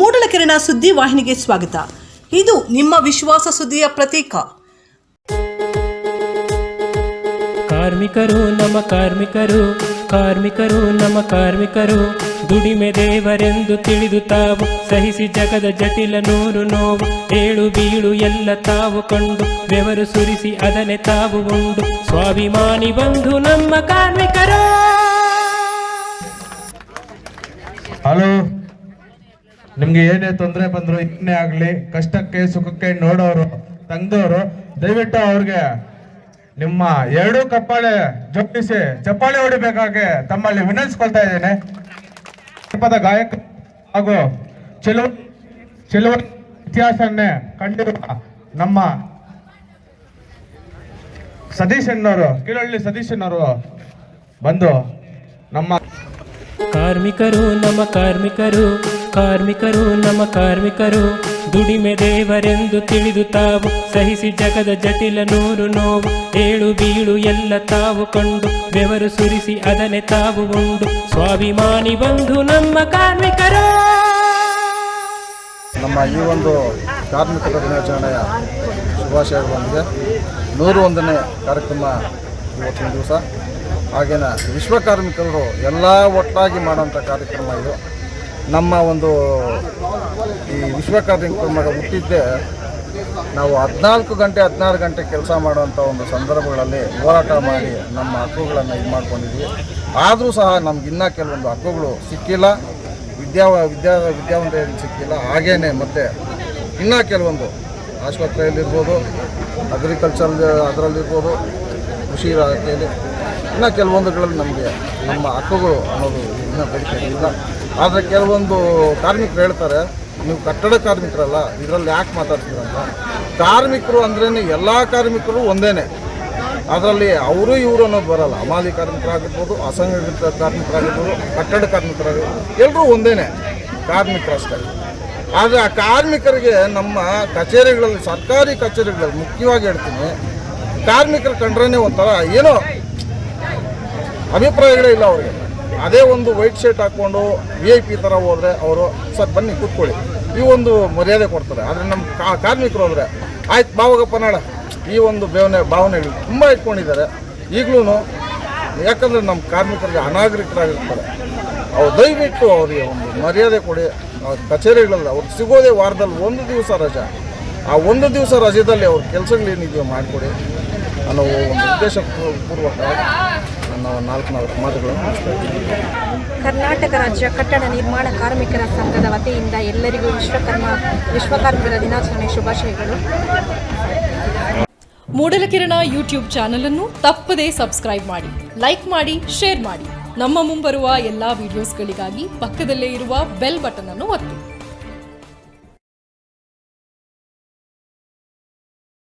ಮೂಡಲಕೆರೆನ ಸುದ್ದಿ ವಾಹಿನಿಗೆ ಸ್ವಾಗತ. ಇದು ನಿಮ್ಮ ವಿಶ್ವಾಸ ಸುದ್ದಿಯ ಪ್ರತೀಕ. ಕಾರ್ಮಿಕರು ನಮ್ಮ ಕಾರ್ಮಿಕರು ಕಾರ್ಮಿಕರು ನಮ್ಮ ಕಾರ್ಮಿಕರು ದುಡಿಮೆ ದೇವರೆಂದು ತಿಳಿದು ತಾವು ಸಹಿಸಿ ಜಗದ ಜಟಿಲ ನೂರು ನೋವು ಏಳು ಬೀಳು ಎಲ್ಲ ತಾವು ಕಂಡು ಬೆವರು ಸುರಿಸಿ ಅದನೆ ತಾವು ಉಂಡು. ಸ್ವಾಭಿಮಾನಿ ಬಂಧು ನಮ್ಮ ಕಾರ್ಮಿಕರು! ಹಲೋ. ನಿಮ್ಗೆ ಏನೇ ತೊಂದರೆ ಬಂದ್ರು ಏನೇ ಆಗ್ಲಿ, ಕಷ್ಟಕ್ಕೆ ಸುಖಕ್ಕೆ ನೋಡೋರು ತಂದವರು ದಯವಿಟ್ಟು ಅವ್ರಿಗೆ ನಿಮ್ಮ ಎರಡೂ ಕಪ್ಪಾಳೆ ಜೋಡಿಸಿ ಚಪ್ಪಾಳೆ ಹೊಡಿಬೇಕಾಗೆ ತಮ್ಮಲ್ಲಿ ವಿನಂತಿಸ್ಕೊಳ್ತಾ ಇದ್ದೇನೆ. ಪದ ಗಾಯಕ ಹಾಗೂ ಚೆಲುವ ಚೆಲುವ ಇತಿಹಾಸನ್ನೇ ಕಂಡಿರುವ ನಮ್ಮ ಸತೀಶ್ ಅಣ್ಣವರು ಕೀಳಳ್ಳಿ ಸತೀಶ್ ಅಣ್ಣವರು ಬಂದು ನಮ್ಮ ಕಾರ್ಮಿಕರು ನಮ್ಮ ಕಾರ್ಮಿಕರು ಕಾರ್ಮಿಕರು, ನಮ್ಮ ಕಾರ್ಮಿಕರು, ದುಡಿಮೆ ದೇವರೆಂದು ತಿಳಿದು ತಾವು ಸಹಿಸಿ ಜಗದ ಜಟಿಲ ನೂರು ನೋವು, ಏಳು ಬೀಳು ಎಲ್ಲ ತಾವು ಕಂಡು, ಬೆವರು ಸುರಿಸಿ ಅದನೆ ತಾವು ಉಂಡು. ಸ್ವಾಭಿಮಾನಿ ಬಂಧು ನಮ್ಮ ಕಾರ್ಮಿಕರು! ನಮ್ಮ ಈ ಒಂದು ಕಾರ್ಮಿಕರ ದಿನಾಚರಣೆಯ ಶುಭಾಶಯಗಳೊಂದಿಗೆ ನೂರು ಒಂದನೇ ಕಾರ್ಯಕ್ರಮ ಇವತ್ತಿನ ದಿವಸ. ಹಾಗೇನ ವಿಶ್ವ ಕಾರ್ಮಿಕರು ಎಲ್ಲ ಒಟ್ಟಾಗಿ ಮಾಡೋಂಥ ಕಾರ್ಯಕ್ರಮ ಇದು. ನಮ್ಮ ಒಂದು ಈ ವಿಶ್ವ ಕಾರ್ಯಕ್ರಮ ಹುಟ್ಟಿದ್ದೇ ನಾವು ಹದಿನಾಲ್ಕು ಗಂಟೆ, ಹದಿನಾರು ಗಂಟೆ ಕೆಲಸ ಮಾಡುವಂಥ ಒಂದು ಸಂದರ್ಭಗಳಲ್ಲಿ ಹೋರಾಟ ಮಾಡಿ ನಮ್ಮ ಹಕ್ಕುಗಳನ್ನು ಇದು ಮಾಡ್ಕೊಂಡಿದ್ವಿ. ಆದರೂ ಸಹ ನಮ್ಗೆ ಇನ್ನೂ ಕೆಲವೊಂದು ಹಕ್ಕುಗಳು ಸಿಕ್ಕಿಲ್ಲ. ವಿದ್ಯಾ ವಿದ್ಯಾ ವಿದ್ಯಾವಂತ ಸಿಕ್ಕಿಲ್ಲ. ಹಾಗೇ ಮತ್ತು ಇನ್ನೂ ಕೆಲವೊಂದು ಆಸ್ಪತ್ರೆಯಲ್ಲಿರ್ಬೋದು ಅಗ್ರಿಕಲ್ಚರ್ ಅದರಲ್ಲಿರ್ಬೋದು, ಕೃಷಿ ಇಲಾಖೆಯಲ್ಲಿ ಇನ್ನೂ ಕೆಲವೊಂದುಗಳಲ್ಲಿ ನಮಗೆ ನಮ್ಮ ಹಕ್ಕುಗಳು ಅನ್ನೋದು ಇನ್ನೂ ಬೇಡಿಕೆ ಇಲ್ಲ. ಆದರೆ ಕೆಲವೊಂದು ಕಾರ್ಮಿಕರು ಹೇಳ್ತಾರೆ, ನೀವು ಕಟ್ಟಡ ಕಾರ್ಮಿಕರಲ್ಲ, ಇದರಲ್ಲಿ ಯಾಕೆ ಮಾತಾಡ್ತೀರಂತ ಕಾರ್ಮಿಕರು ಅಂದ್ರೇ ಎಲ್ಲ ಕಾರ್ಮಿಕರು ಒಂದೇನೆ. ಅದರಲ್ಲಿ ಅವರು ಇವರು ಅನ್ನೋದು ಬರಲ್ಲ. ಅಮಾಲಿ ಕಾರ್ಮಿಕರಾಗಿರ್ಬೋದು, ಅಸಂಘಟಿತ ಕಾರ್ಮಿಕರಾಗಿರ್ಬೋದು, ಕಟ್ಟಡ ಕಾರ್ಮಿಕರಾಗಿರ್ಬೋದು ಎಲ್ಲರೂ ಒಂದೇನೆ ಕಾರ್ಮಿಕರಷ್ಟೇ ಆದರೆ ಆ ಕಾರ್ಮಿಕರಿಗೆ ನಮ್ಮ ಕಚೇರಿಗಳಲ್ಲಿ, ಸರ್ಕಾರಿ ಕಚೇರಿಗಳಲ್ಲಿ ಮುಖ್ಯವಾಗಿ ಹೇಳ್ತೀನಿ, ಕಾರ್ಮಿಕರು ಕಂಡ್ರೇ ಒಂಥರ ಏನೋ ಅಭಿಪ್ರಾಯಗಳೇ ಇಲ್ಲ ಅವ್ರಿಗೆ. ಅದೇ ಒಂದು ವೈಟ್ ಶರ್ಟ್ ಹಾಕ್ಕೊಂಡು ವಿ ಐ ಪಿ ಥರ ಹೋದರೆ ಅವರು, ಸರ್ ಬನ್ನಿ ಕೂತ್ಕೊಳ್ಳಿ. ಈ ಒಂದು ಮರ್ಯಾದೆ ಕೊಡ್ತಾರೆ. ಆದರೆ ನಮ್ಮ ಕಾರ್ಮಿಕರು ಅಂದರೆ ಆಯ್ತು ಬಾವಗಪ್ಪ ನಾಡ ಈ ಒಂದು ಭಾವನೆ ಭಾವನೆಗಳು ತುಂಬ ಇಟ್ಕೊಂಡಿದ್ದಾರೆ. ಈಗಲೂ ಯಾಕಂದರೆ ನಮ್ಮ ಕಾರ್ಮಿಕರಿಗೆ ಅನಾಗರಿಕರಾಗಿರ್ತಾರೆ. ಅವ್ರು ದಯವಿಟ್ಟು ಅವರಿಗೆ ಒಂದು ಮರ್ಯಾದೆ ಕೊಡಿ. ಕಚೇರಿಗಳಲ್ಲಿ ಅವ್ರಿಗೆ ಸಿಗೋದೇ ವಾರದಲ್ಲಿ ಒಂದು ದಿವಸ ರಜಾ. ಆ ಒಂದು ದಿವಸ ರಜೆದಲ್ಲಿ ಅವ್ರ ಕೆಲಸಗಳೇನಿದೆಯೋ ಮಾಡಿಕೊಡಿ ಅನ್ನೋ ಒಂದು ಉದ್ದೇಶ ಪೂರ್ವಕವಾಗಿ ನಾವು ನಾಲ್ಕು ನಾಲ್ಕು ಮಾತುಗಳನ್ನು ಮುಗಿಸ್ತಾ ಕರ್ನಾಟಕ ರಾಜ್ಯ ಕಟ್ಟಡ ನಿರ್ಮಾಣ ಕಾರ್ಮಿಕರ ಸಂಘದ ವತಿಯಿಂದ ಎಲ್ಲರಿಗೂ ವಿಶ್ವಕರ್ಮ ವಿಶ್ವಕಾರ್ಮಿಕರ ದಿನಾಚರಣೆ ಶುಭಾಶಯಗಳು. ಮೂಡಲಕಿರಣ ಯೂಟ್ಯೂಬ್ ಚಾನೆಲ್ ಅನ್ನು ತಪ್ಪದೇ ಸಬ್ಸ್ಕ್ರೈಬ್ ಮಾಡಿ ಲೈಕ್ ಮಾಡಿ ಶೇರ್ ಮಾಡಿ. ನಮ್ಮ ಮುಂಬರುವ ಎಲ್ಲಾ ವಿಡಿಯೋಸ್ಗಳಿಗಾಗಿ ಪಕ್ಕದಲ್ಲೇ ಇರುವ ಬೆಲ್ ಬಟನ್ ಅನ್ನು ಒತ್ತಿ.